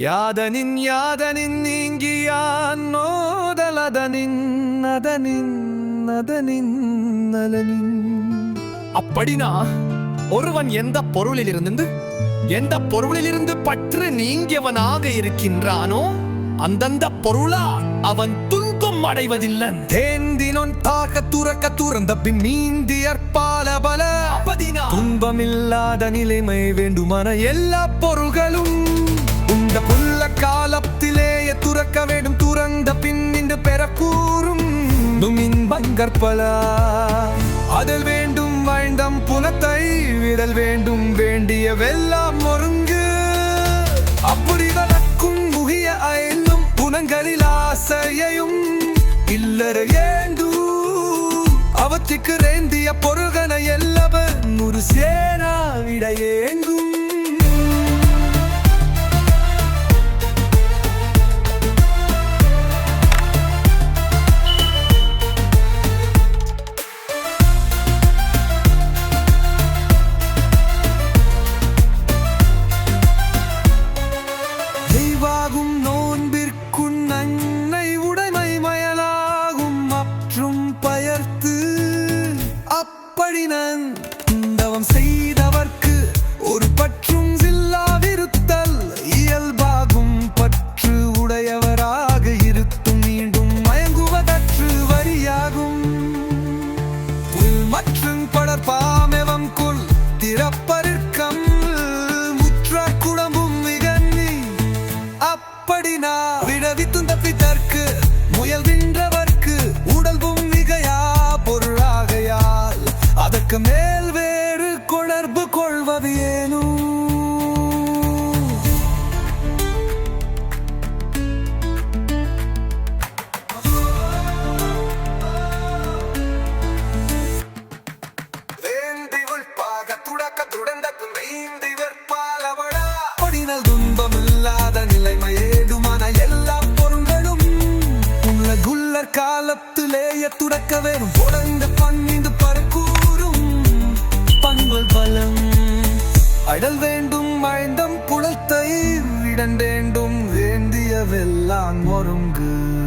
யாதனின் யாதனின் நீங்கியான் நோதலதனின் அதனின் அதனின் நலனின். அப்படினா ஒருவன் எந்த பொருளிலிருந்து எந்த பொருளிலிருந்து பற்று நீங்கியவனாக இருக்கின்றானோ அந்தந்த பொருளா அவன் துன்பம் அடைவதில்லை. தேந்தினொன் தாக்க துறக்க துறந்த பின் நீந்தியற்பால பல. அப்பதினா துன்பமில்லாத நிலைமை வேண்டுமான எல்லா பொருள்களும் உண்ட புல்ல காலத்திலேயே துறக்க வேண்டும் துறந்த பின் இன்று பெறக்கூறும் இன்பங்கற்பல அதில் வேண்டும் வாழ்ந்தம் புனத்தை விடல் வேண்டும் வேண்டிய வெல்லாம் ஒருங்கு. அப்படி வளர்க்கும் முகிய அயலும் புனங்களில் ஆசையையும் இல்லற ஏண்டு அவற்றுக்கு ரேந்திய பொருகனை எல்லவன் ஒரு சேனா விட தவம் செய்தவர்க்கு ஒரு பற்றும் இல்லாதிருத்தல் இயல்பாகும் பற்று உடையவராக இருத்தும். மீண்டும் மயங்குவதற்று வரியாகும். புல் மற்றும் படர்பாமெவம் குல் திறப்பருக்கம் முற்ற குழம்பும் மிகன்னி அப்படினா நான் விடவித்தும் தப்பித்தற்கு வெற்பாலவடா படினல் துன்பமில்லாத நிலைமை ஏதுமான எல்லா பொருள்களும். உலகுள்ளர் காலத்திலேயே துடக்க வேணும். உடந்து பன்னிந்து அடல் வேண்டும் மழ்ந்தம் புலத்தை விடன் வேண்டும் வேண்டியவெல்லாம் ஒருங்கு.